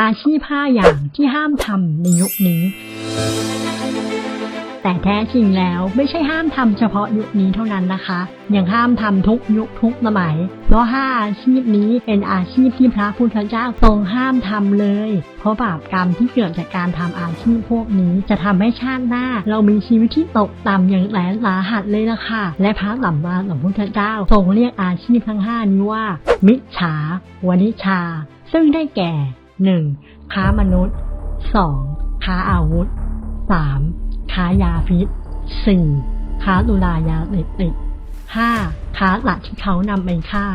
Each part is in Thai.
อาชีพห้าอย่างที่ห้ามทำในยุคนี้ แต่แท้จริงแล้วไม่ใช่ห้ามทำเฉพาะยุคนี้เท่านั้นนะคะ ยังห้ามทำทุกยุคทุกสมัย เพราะห้าอาชีพนี้เป็นอาชีพที่พระพุทธเจ้าทรงห้ามทำเลย เพราะบาปกรรมที่เกิดจากการทำอาชีพพวกนี้จะทำให้ชาติหน้า เรามีชีวิตที่ตกต่ำอย่างแสนสาหัสเลยล่ะค่ะ และพระสัมมาสัมพุทธเจ้าทรงเรียกอาชีพทั้งห้านี้ว่า มิจฉาวนิชา ซึ่งได้แก่ 1. ค้ามนุษย์ 2. ค้าอาวุธ 3. ค้ายาพิษ 4. ค้าตุลายาเสพติด 5. ค้าสัตว์ที่เขานำไปฆ่า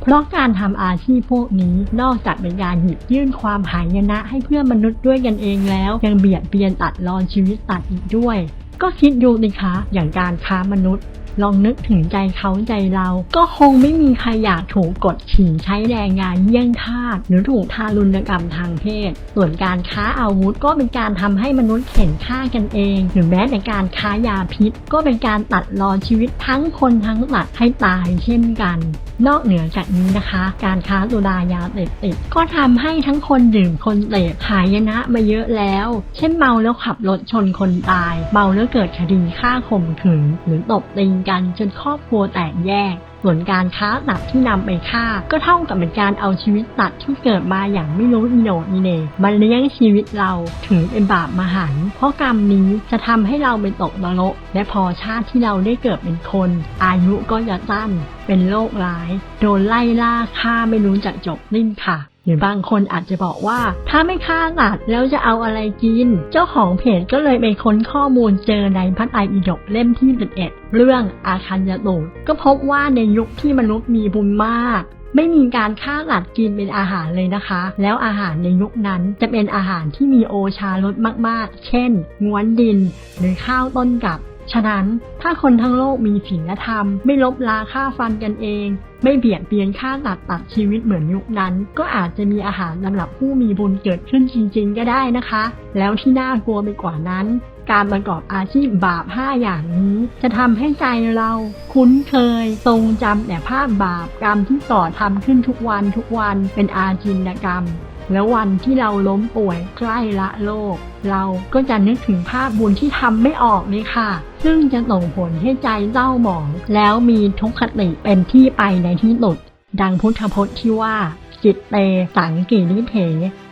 เพราะการทำอาชีพพวกนี้นอกจากเป็นการหยิบยื่นความหายนะให้เพื่อนมนุษย์ด้วยกันเองแล้ว ยังเบียดเบียนตัดรอนชีวิตตัดอีกด้วย ก็คิดดูสิคะอย่างการค้ามนุษย์ ลองนึกถึงใจเขาใจเรา ก็คงไม่มีใครอยากถูกกดขี่ใช้แรงงานเยี่ยงทาสหรือถูกทารุณกรรมทางเพศ ส่วนการค้าอาวุธก็เป็นการทำให้มนุษย์เข็นฆ่ากันเอง หรือแม้แต่การค้ายาพิษ ก็เป็นการตัดรอนชีวิตทั้งคนทั้งสัตว์ให้ตายเช่นกัน นอกเหนือจากนี้นะคะ การค้าสุรายาเสพติดก็ทำให้ทั้งคนดื่มคนเสพหายนะมาเยอะแล้ว เช่นเมาแล้วขับรถชนคนตาย เมาแล้วเกิดคดีฆ่าข่มขืนหรือตบตีกันจนครอบครัวแตกแยกส่วนการค้าสัตว์ที่นำไปฆ่า ก็เท่ากับเป็นการเอาชีวิตสัตว์ที่เกิดมาอย่างไม่รู้อิโนนอิเหนมาเลี้ยงชีวิตเราถือเป็นบาปมหันต์เพราะกรรมนี้จะทำให้เราเป็นตกนรกและพอชาติที่เราได้เกิดเป็นคน อายุก็จะสั้น เป็นโรคร้าย โดนไล่ล่าฆ่าไม่รู้จักจบนิ่นค่ะ หรือบางคนอาจจะบอกว่า ถ้าไม่ฆ่าสัตว์แล้วจะเอาอะไรกิน เจ้าของเพจก็เลยไปค้นข้อมูลเจอในพระไตรปิฎกเล่มที่11เรื่องอาคัญยตูตก็พบว่าในยุคที่มนุษย์มีบุญมากไม่มีการฆ่าสัตว์กินเป็นอาหารเลยนะคะ แล้วอาหารในยุคนั้นจะเป็นอาหารที่มีโอชารสมากๆ เช่นง้วนดิน หรือข้าวต้นกับ ฉะนั้นถ้าคนทั้งโลกมีศีลธรรม ไม่ลบลาฆ่าฟันกันเอง ไม่เบียดเบียนฆ่าตัดตัดชีวิตเหมือนยุคนั้น ก็อาจจะมีอาหารสำหรับผู้มีบุญเกิดขึ้นจริงๆก็ได้นะคะ แล้วที่น่ากลัวไปกว่านั้น การประกอบอาชีพบาป 5 อย่างนี้ จะทำให้ใจเราคุ้นเคย ทรงจำแต่ภาพบาปกรรมที่ก่อทำขึ้นทุกวันทุกวันเป็นอาจินกรรม แล้ววันที่เราล้มป่วยใกล้ละโลก เราก็จะนึกถึงภาพบุญที่ทำไม่ออกเลยค่ะ ซึ่งจะส่งผลให้ใจเศร้าหมอง แล้วมีทุกขติเป็นที่ไปในที่สุด ดังพุทธพจน์ที่ว่า จิตเตสังกิริเถ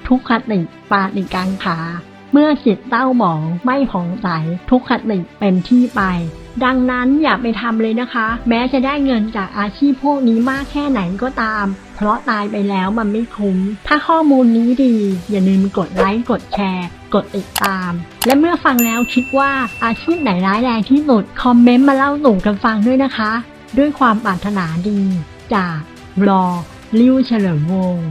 ทุกขติปาติกังขา เมื่อจิตเศร้าหมองไม่ผ่องใสทุกขติเป็นที่ไป ดังนั้นอย่าไปทำเลยนะคะ แม้จะได้เงินจากอาชีพพวกนี้มากแค่ไหนก็ตาม เพราะตายไปแล้วมันไม่คุ้ม ถ้าข้อมูลนี้ดี อย่าลืมกดไลค์กดแชร์ กดติดตาม และเมื่อฟังแล้วคิดว่าอาชีพไหนร้ายแรงที่สุด คอมเมนต์มาเล่าสู่กันฟังด้วยนะคะ ด้วยความปรารถนาดี จากรอลิ้วเฉลิมวงศ์